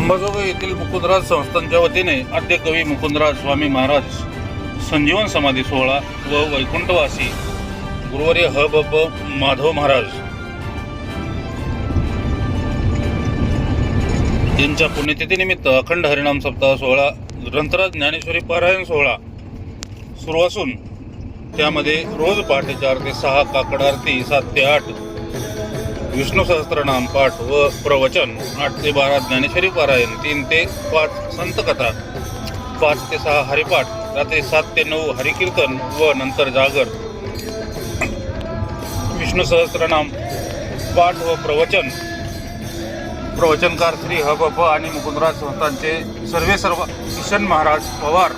अंबाजोगाई येथील मुकुंदराज संस्थांच्या वतीने आद्य कवी मुकुंदराज स्वामी महाराज संजीवन समाधी सोहळा व वैकुंठवासी गुरुवारी ह ब माधव महाराज यांच्या पुण्यतिथीनिमित्त अखंड हरिणाम सप्ताह सोहळा ग्रंथराज ज्ञानेश्वरी पारायण सोहळा सुरू असून त्यामध्ये रोज पहाटे चार ते सहा काकड आरती सात ते आठ विष्णू सहस्त्रनाम पाठ व प्रवचन आठ ते बारा ज्ञानेश्वरी पारायण तीन ते पाच संत कथा पाच ते सहा हरिपाठ रात्री सात ते नऊ हरिकीर्तन व नंतर जागर. विष्णू सहस्त्रनाम पाठ व प्रवचन. प्रवचनकार श्री ह आणि मुकुंदराज संस्थांचे सर्वे सर्व किशन महाराज पवार.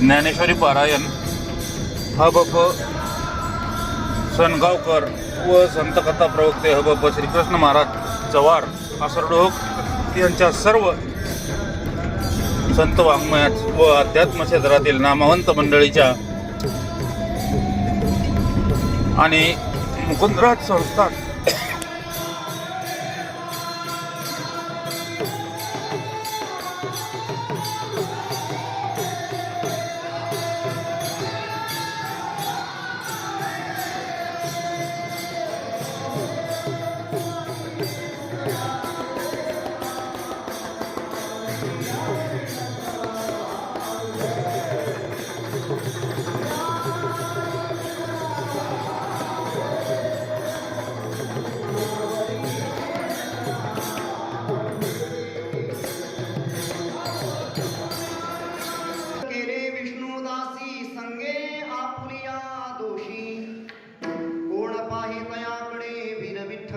ज्ञानेश्वरी पारायण. ह सणगावकर सनगावकर व संतकथा प्रवक्ते ह श्रीकृष्ण महाराज चव्हाण आसरडोह यांच्या सर्व संत वाङ्मयात व अध्यात्म क्षेत्रातील नामवंत मंडळीच्या आणि मुकुंदराज संस्थान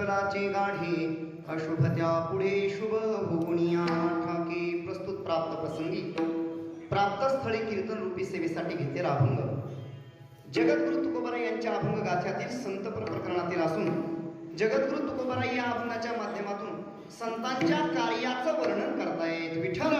वीर गाढे गाढी अशुभत्या पुढे शुभ होऊनिया ठाके प्रस्तुत प्राप्त प्रसंगी. प्राप्त स्थळी कीर्तन रूपी सेवेसाठी घेतलेला अभंग जगद्गुरु तुकोबाराय यांच्या अभंग गाथ्यातील संतपर प्रकरणातील असून जगद्गुरु तुकोबाराय या अभंगाच्या माध्यमातून संतांच्या कार्याचं वर्णन करतायत. विठ्ठल